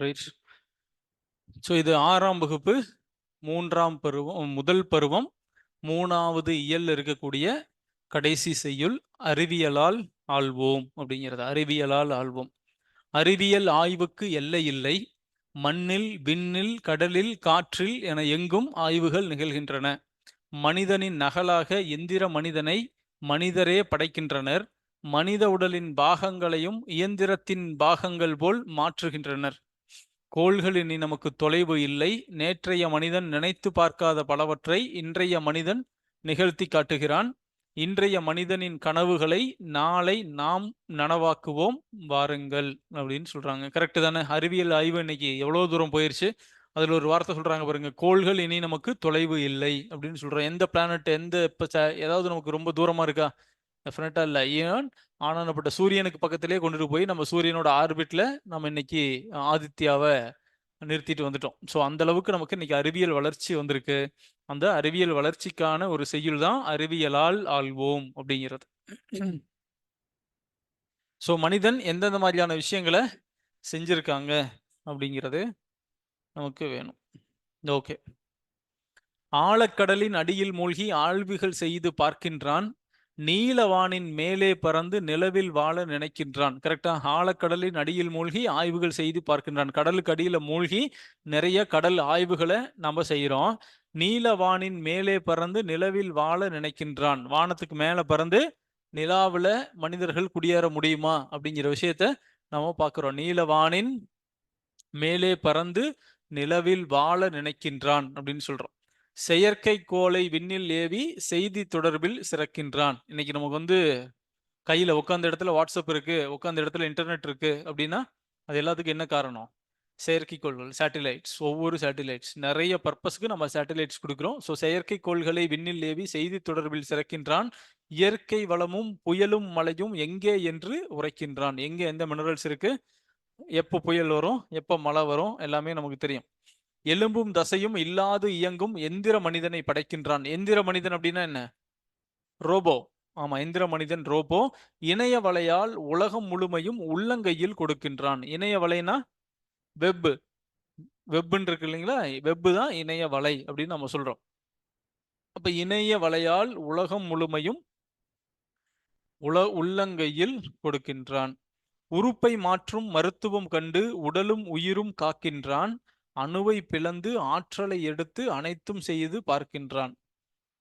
Right so இது ஆறாம் வகுப்பு மூன்றாம் பருவம் முதல் பருவம் மூணாவது இயல் இருக்கக்கூடிய கடைசி செய்யுள் அறிவியலால் ஆள்வோம் அப்படிங்கிறது. அறிவியலால் ஆள்வோம். அறிவியல் ஆய்வுக்கு எல்லை இல்லை. மண்ணில் விண்ணில் கடலில் காற்றில் என எங்கும் ஆய்வுகள் நிகழ்கின்றன. மனிதனின் நகலாக எந்திர மனிதனை மனிதரே படைக்கின்றனர். மனித உடலின் பாகங்களையும் இயந்திரத்தின் பாகங்கள் போல் மாற்றுகின்றனர். கோள்கள் இனி நமக்கு தொலைவு இல்லை. நேற்றைய மனிதன் நினைத்து பார்க்காத பலவற்றை இன்றைய மனிதன் நிகழ்த்தி காட்டுகிறான். இன்றைய மனிதனின் கனவுகளை நாளை நாம் நனவாக்குவோம். வாருங்கள் அப்படின்னு சொல்றாங்க. கரெக்டு தானே? அறிவியல் ஆய்வு இன்னைக்கு எவ்வளவு தூரம் போயிருச்சு? அதில் ஒரு வார்த்தை சொல்றாங்க பாருங்க. கோள்கள் இனி நமக்கு தொலைவு இல்லை அப்படின்னு சொல்றோம் எந்த பிளானட் எந்த இப்போ ஏதாவது நமக்கு ரொம்ப தூரமா இருக்கா? டெஃபினட்டா இல்லை. ஏன்? ஆனானப்பட்ட சூரியனுக்கு பக்கத்திலே கொண்டுட்டு போய் நம்ம சூரியனோட ஆர்பிட்ல நம்ம இன்னைக்கு ஆதித்யாவை நிறுத்திட்டு வந்துட்டோம். ஸோ அந்த அளவுக்கு நமக்கு இன்னைக்கு அறிவியல் வளர்ச்சி வந்திருக்கு. அந்த அறிவியல் வளர்ச்சிக்கான ஒரு செய்யுள் தான் அறிவியலால் ஆள்வோம் அப்படிங்கிறது. ஸோ மனிதன் எந்தெந்த மாதிரியான விஷயங்களை செஞ்சிருக்காங்க அப்படிங்கிறது நமக்கு வேணும். ஓகே ஆழக்கடலின் அடியில் மூழ்கி ஆழ்விகள் செய்து பார்க்கின்றான் நீலவானின் மேலே பறந்து நிலவில் வாழ நினைக்கின்றான். கரெக்டா ஆழக்கடலின் அடியில் மூழ்கி ஆய்வுகள் செய்து பார்க்கின்றான். கடலுக்கு அடியில மூழ்கி நிறைய கடல் ஆய்வுகளை நம்ம செய்யறோம் நீலவானின் மேலே பறந்து நிலவில் வாழ நினைக்கின்றான். வானத்துக்கு மேல பறந்து நிலாவில் மனிதர்கள் குடியேற முடியுமா? அப்படிங்கிற விஷயத்த நம்ம பார்க்கிறோம். நீலவானின் மேலே பறந்து நிலவில் வாழ நினைக்கின்றான் அப்படின்னு சொல்றோம். செயற்கைக்கோளை விண்ணில் ஏவி செய்தி தொடர்பில் சிறக்கின்றான். இன்னைக்கு நமக்கு வந்து கையில உட்காந்த இடத்துல வாட்ஸ்அப் இருக்கு உட்காந்த இடத்துல இன்டர்நெட் இருக்கு அப்படின்னா அது எல்லாத்துக்கும் என்ன காரணம்? செயற்கைக்கோள்கள் சேட்டிலைட்ஸ் ஒவ்வொரு சேட்டிலைட்ஸ் நிறைய பர்பஸ்க்கு நம்ம சேட்டிலைட்ஸ் கொடுக்குறோம். ஸோ செயற்கைக்கோள்களை விண்ணில் ஏவி செய்தி தொடர்பில் சிறக்கின்றான். இயற்கை வளமும் புயலும் மழையும் எங்கே என்று உரைக்கின்றான். எங்கே எந்த மினரல்ஸ் இருக்கு? எப்போ புயல் வரும்? எப்போ மழை வரும்? எல்லாமே நமக்கு தெரியும். எலும்பும் தசையும் இல்லாது இயங்கும் எந்திர மனிதனை படைக்கின்றான். எந்திர மனிதன் அப்படின்னா என்ன? ரோபோ. ஆமா எந்திர மனிதன் ரோபோ. இணைய வலையால் உலகம் முழுமையும் உள்ளங்கையில் கொடுக்கின்றான். இணைய வலைனா வெப்பு. வெப்புன்னு இருக்கு இல்லைங்களா? வெப்பு தான் இணைய வலை அப்படின்னு நம்ம சொல்றோம். அப்ப இணைய வலையால் உலகம் முழுமையும் உல உள்ளங்கையில் கொடுக்கின்றான். உறுப்பை மாற்றும் மருத்துவம் கண்டு உடலும் உயிரும் காக்கின்றான். அணுவை பிளந்து ஆற்றலை எடுத்து அனைத்தும் செய்து பார்க்கின்றான்.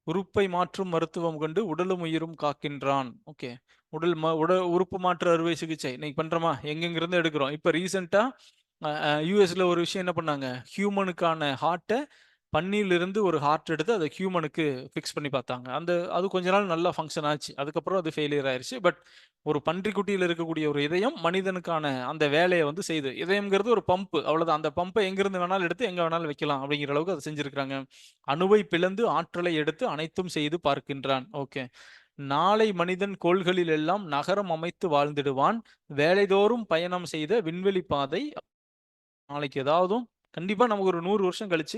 உறுப்பை மாற்றும் மருத்துவம் கொண்டு உடலும் உயிரும் காக்கின்றான். ஓகே உடல் ம உடல் உறுப்பு மாற்று அறுவை சிகிச்சை. இன்னைக்கு பண்றோமா? எங்கெங்கிருந்து எடுக்கிறோம்? இப்போ ரீசெண்டா யூஎஸ்ல ஒரு விஷயம் என்ன பண்ணாங்க? ஹியூமனுக்கான ஹார்ட்டை பன்னியிலிருந்து ஒரு ஹார்ட் எடுத்து அதை ஹியூமனுக்கு ஃபிக்ஸ் பண்ணி பார்த்தாங்க. அந்த அது கொஞ்ச நாள் நல்லா ஃபங்க்ஷன் ஆச்சு. அதுக்கப்புறம் அது ஃபெயிலியர் ஆயிடுச்சு பட் ஒரு பன்றிக்குட்டியில் இருக்கக்கூடிய ஒரு இதயம் மனிதனுக்கான அந்த வேலையை வந்து செய்யுது இதயம்ங்கிறது ஒரு பம்ப் அவ்வளோதான் அந்த பம்பை எங்கிருந்து வேணாலும் எடுத்து எங்கே வேணாலும் வைக்கலாம் அப்படிங்கிற அளவுக்கு அதை செஞ்சிருக்கிறாங்க. அணுவை பிளந்து ஆற்றலை எடுத்து அனைத்தும் செய்து பார்க்கின்றான். ஓகே நாளை மனிதன் கோள்களில் எல்லாம் நகரம் அமைத்து வாழ்ந்திடுவான். வேலைதோறும் பயணம் செய்த விண்வெளி பாதை நாளைக்கு ஏதாவதும் கண்டிப்பாக நமக்கு ஒரு நூறு வருஷம் கழிச்சு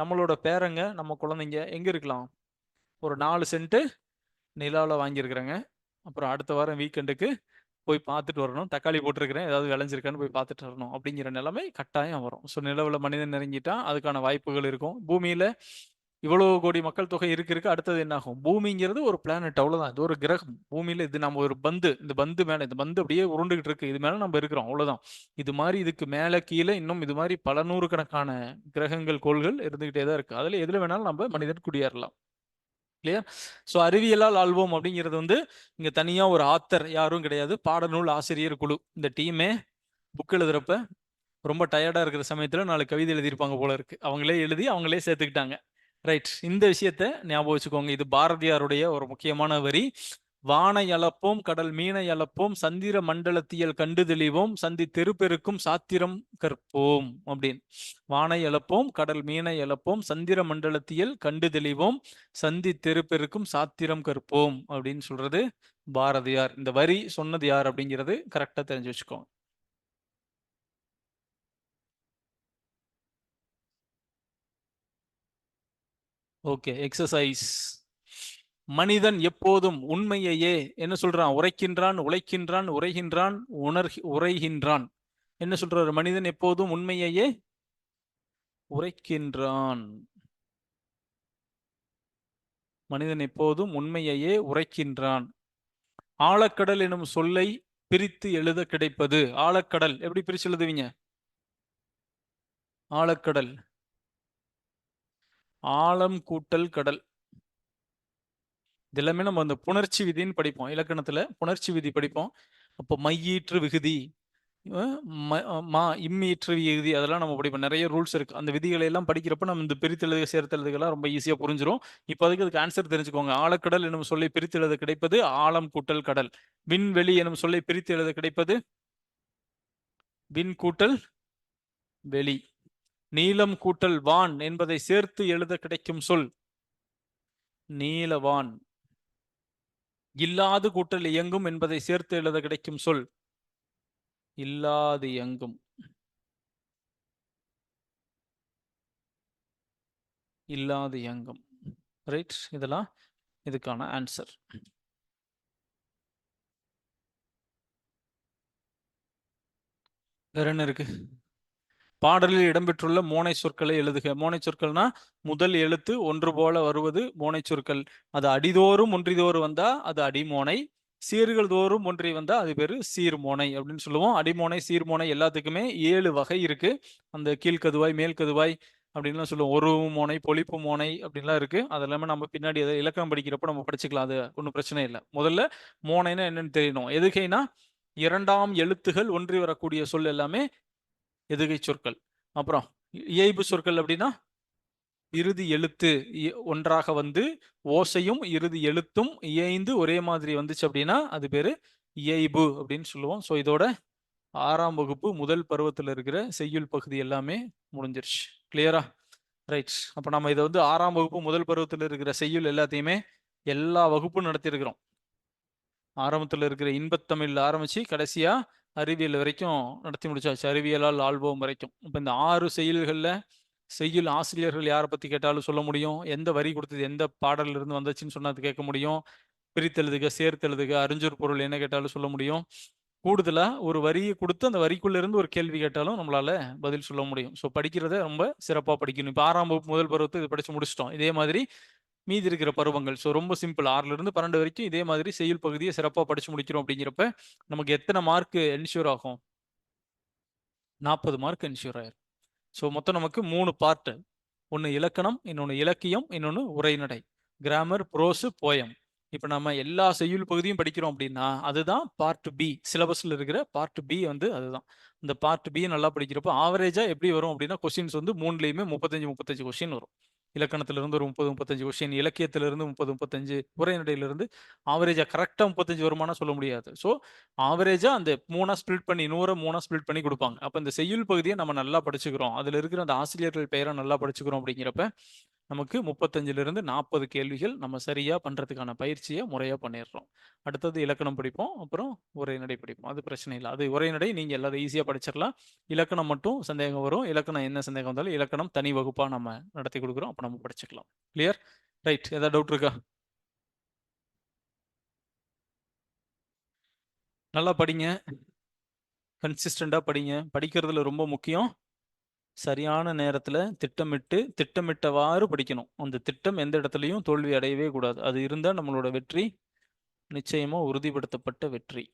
நம்மளோட பேரங்க நம்ம குழந்தைங்க எங்கே இருக்கலாம்? ஒரு நாலு சென்ட்டு நிலாவில் வாங்கியிருக்கிறேங்க. அப்புறம் அடுத்த வாரம் வீக்கெண்டுக்கு போய் பார்த்துட்டு வரணும். தக்காளி போட்டிருக்கிறேன். ஏதாவது விளைஞ்சிருக்கான்னு போய் பார்த்துட்டு வரணும். அப்படிங்கிற நிலைமை கட்டாயம் வரும். ஸோ நிலவில் மனிதன் இறங்கிட்டா அதுக்கான வாய்ப்புகள் இருக்கும். பூமியில் இவ்வளவு கோடி மக்கள் தொகை இருக்கு இருக்கு. அடுத்தது என்ன ஆகும் பூமிங்கிறது ஒரு பிளானட் அவ்வளவுதான். இது ஒரு கிரகம். பூமியில இது நம்ம ஒரு பந்து. இந்த பந்து மேல இந்த பந்து அப்படியே உருண்டுகிட்டு இருக்கு. இது மேல நம்ம இருக்கிறோம். அவ்வளவுதான். இது மாதிரி இதுக்கு மேல கீழே இன்னும் இது மாதிரி பல நூறு கணக்கான கிரகங்கள் கோள்கள் இருந்துகிட்டே தான் இருக்கு. அதுல எதுல வேணாலும் நம்ம மனிதன் குடியேறலாம். இல்லையா? ஸோ அறிவியலால் ஆள்வோம் அப்படிங்கிறது வந்து இங்க தனியா ஒரு ஆத்தர் யாரும் கிடையாது. பாடநூல் ஆசிரியர் குழு. இந்த டீமே புக் எழுதுறப்ப ரொம்ப டயர்டா இருக்கிற சமயத்துல நாலு கவிதை எழுதியிருப்பாங்க போல இருக்கு. அவங்களே எழுதி அவங்களே சேர்த்துக்கிட்டாங்க. ரைட் இந்த விஷயத்த ஞாபகம் வச்சுக்கோங்க. இது பாரதியாருடைய ஒரு முக்கியமான வரி. வானை அளப்போம் கடல் மீனை அளப்போம் சந்திர மண்டலத்தியல் கண்டு தெளிவோம் சந்தி தெருப்பெருக்கும் சாத்திரம் கற்போம் அப்படின்னு. வானை அளப்போம் கடல் மீனை அளப்போம் சந்திர மண்டலத்தியல் கண்டு தெளிவோம் சந்தி தெருப்பெருக்கும் சாத்திரம் கற்போம் அப்படின்னு சொல்றது பாரதியார். இந்த வரி சொன்னது யார் அப்படிங்கிறது கரெக்டா தெரிஞ்சு வச்சுக்கோங்க. ஓகே எக்ஸசைஸ் மனிதன் எப்போதும் உண்மையையே என்ன சொல்றான்? உரைக்கின்றான் உழைக்கின்றான் உரைகின்றான் உணர் உரைகின்றான். என்ன சொல்றாரு? மனிதன் எப்போதும் உண்மையையே உரைக்கின்றான். மனிதன் எப்போதும் உண்மையையே உரைக்கின்றான். ஆழக்கடல் எனும் சொல்லை பிரித்து எழுத கிடைப்பது. ஆழக்கடல். எப்படி பிரிச்சு எழுதுவீங்க? ஆழக்கடல். ஆழம் கூட்டல் கடல். இதெல்லாமே நம்ம அந்த புணர்ச்சி விதின்னு படிப்போம். இலக்கணத்துல புணர்ச்சி விதி படிப்போம். அப்போ மையீற்று விகுதி மா இம்மீற்று விகுதி அதெல்லாம் நம்ம படிப்போம். நிறைய ரூல்ஸ் இருக்கு. அந்த விதிகளை எல்லாம் படிக்கிறப்ப நம்ம இந்த பிரித்தெழுது சேர்த்தெழுதுகள்லாம் ரொம்ப ஈஸியா புரிஞ்சிடும் இப்போதைக்கு அதுக்கு ஆன்சர் தெரிஞ்சுக்கோங்க. ஆழக்கடல் எனும் சொல்லி பிரித்தெழுத கிடைப்பது ஆழம் கூட்டல் கடல். விண்வெளி எனும் சொல்லி பிரித்தெழுத கிடைப்பது? விண் கூட்டல் வெளி. நீலம் கூட்டல் வான் என்பதை சேர்த்து எழுத கிடைக்கும் சொல். நீலவான் இல்லாது கூட்டல் இயங்கும் என்பதை சேர்த்து எழுத கிடைக்கும் சொல். இல்லாது இயங்கும். இல்லாது இயங்கும். ரைட் இதெல்லாம் இதுக்கான ஆன்சர் வேற என்ன இருக்கு? பாடலில் இடம்பெற்றுள்ள மோனை சொற்களை எழுதுக. மோனை சொற்கள்னா முதல் எழுத்து ஒன்று போல வருவது மோனை சொற்கள். அது அடிதோறும் ஒன்றிதோறும் வந்தா அது அடிமோனை. சீர்கள் தோறும் ஒன்றி வந்தா அது பேரு சீர்மோனை அப்படின்னு சொல்லுவோம். அடிமோனை சீர்மோனை எல்லாத்துக்குமே ஏழு வகை இருக்கு. அந்த கீழ்கதுவாய் மேல் கதுவாய் அப்படின்லாம் சொல்லுவோம். ஒரு மோனை பொழிப்பு மோனை அப்படின்லாம் இருக்கு. அது எல்லாமே நம்ம பின்னாடி அதை இலக்கணம் படிக்கிறப்ப நம்ம படிச்சுக்கலாம். அது ஒன்றும் பிரச்சனை இல்லை. முதல்ல மோனைனா என்னன்னு தெரியணும். எதுகைனா இரண்டாம் எழுத்துகள் ஒன்றி வரக்கூடிய சொல் எல்லாமே எதுகை சொற்கள். அப்புறம் இயைபு சொற்கள் அப்படின்னா இறுதி எழுத்து ஒன்றாக வந்து ஓசையும் இறுதி எழுத்தும் இயைந்து ஒரே மாதிரி வந்துச்சு அப்படின்னா அது பேரு இயைபு அப்படின்னு சொல்லுவோம். ஸோ இதோட ஆறாம் வகுப்பு முதல் பருவத்தில் இருக்கிற செய்யுள் பகுதி எல்லாமே முடிஞ்சிருச்சு. கிளியரா ரைட் அப்போ நம்ம இதை வந்து ஆறாம் வகுப்பு முதல் பருவத்தில் இருக்கிற செய்யுள் எல்லாத்தையுமே எல்லா வகுப்பும் நடத்தியிருக்கிறோம். ஆரம்பத்தில் இருக்கிற இன்பத்தமிழ் ஆரம்பித்து கடைசியாக அறிவியல் வரைக்கும் நடத்தி முடிச்சாச்சு. அறிவியலால் ஆல்பம் வரைக்கும். இப்போ இந்த ஆறு செயல்களில் செய்யுள் ஆசிரியர்கள் யாரை பற்றி கேட்டாலும் சொல்ல முடியும். எந்த வரி கொடுத்தது எந்த பாடலில் இருந்து வந்துச்சுன்னு சொன்னது கேட்க முடியும். பிரித்தெழுதுக சேர்த்தெழுதுக அறிஞர் பொருள் என்ன கேட்டாலும் சொல்ல முடியும். கூடுதலாக ஒரு வரியை கொடுத்து அந்த வரிக்குள்ளேருந்து ஒரு கேள்வி கேட்டாலும் நம்மளால பதில் சொல்ல முடியும். ஸோ படிக்கிறத ரொம்ப சிறப்பாக படிக்கணும். இப்போ ஆறாம் வகுப்பு முதல் பருவத்தை இது படித்து முடிச்சிட்டோம். இதே மாதிரி மீதி இருக்கிற பருவங்கள். ஸோ ரொம்ப சிம்பிள் ஆறுல இருந்து பன்னெண்டு வரைக்கும் இதே மாதிரி செயல் பகுதியை சிறப்பாக படிச்சு முடிக்கிறோம் அப்படிங்கிறப்ப நமக்கு எத்தனை மார்க் என்ஷூர் ஆகும்? நாற்பது மார்க் என்ஷூர் ஆயிரும். ஸோ மொத்தம் நமக்கு மூணு பார்ட்டு ஒன்று இலக்கணம் இன்னொன்று இலக்கியம் இன்னொன்று உரைநடை. கிராமர் ப்ரோஸு போயம் இப்போ நம்ம எல்லா செய்யுள் பகுதியும் படிக்கிறோம் அப்படின்னா அதுதான் பார்ட் பி சிலபஸில் இருக்கிற பார்ட் பி வந்து அதுதான். இந்த பார்ட் பி நல்லா படிக்கிறப்போ ஆவரேஜாக எப்படி வரும் அப்படின்னா கொஸ்டின்ஸ் வந்து மூணுலேயுமே முப்பத்தஞ்சு முப்பத்தஞ்சு கொஸ்டின் வரும். இலக்கணத்திலிருந்து ஒரு முப்பது முப்பத்தஞ்சு கொஷின் இலக்கியத்திலிருந்து முப்பது முப்பத்தஞ்சு உரைநடையிலிருந்து ஆவரேஜாக கரெக்டாக முப்பத்தஞ்சு வருமானம் சொல்ல முடியாது. ஸோ ஆவரேஜாக அந்த மூணாக ஸ்பிளிட் பண்ணி நூறை மூணாக ஸ்பிளிட் பண்ணி கொடுப்பாங்க. அப்போ இந்த செய்யுள் பகுதியை நம்ம நல்லா படிச்சுக்கிறோம். அதில் இருக்கிற அந்த ஆசிரியர்கள் பெயரை நல்லா படிச்சுக்கிறோம் அப்படிங்கிறப்ப நமக்கு முப்பத்தஞ்சிலிருந்து நாற்பது கேள்விகள் நம்ம சரியாக பண்ணுறதுக்கான பயிற்சியை முறையாக பண்ணிடுறோம். அடுத்தது இலக்கணம் படிப்போம். அப்புறம் உரைநடை படிப்போம். அது பிரச்சனை இல்லை. அது உரைநடை நீங்கள் எல்லாத்தையும் ஈஸியாக படிச்சிடலாம். இலக்கணம் மட்டும் சந்தேகம் வரும். இலக்கணம் என்ன சந்தேகம் வந்தாலும் இலக்கணம் தனி வகுப்பாக நம்ம நடத்தி கொடுக்குறோம். அப்போ நம்ம படிச்சுக்கலாம். கிளியர் ரைட் ஏதாவது டவுட் இருக்கா? நல்லா படிங்க. கன்சிஸ்டண்டாக படிங்க. படிக்கிறதுல ரொம்ப முக்கியம். சரியான நேரத்துல திட்டமிட்டு திட்டமிட்டவாறு படிக்கணும். அந்த திட்டம் எந்த இடத்துலையும் தோல்வி அடையவே கூடாது. அது இருந்தால் நம்மளோட வெற்றி நிச்சயமா உறுதிப்படுத்தப்பட்ட வெற்றி.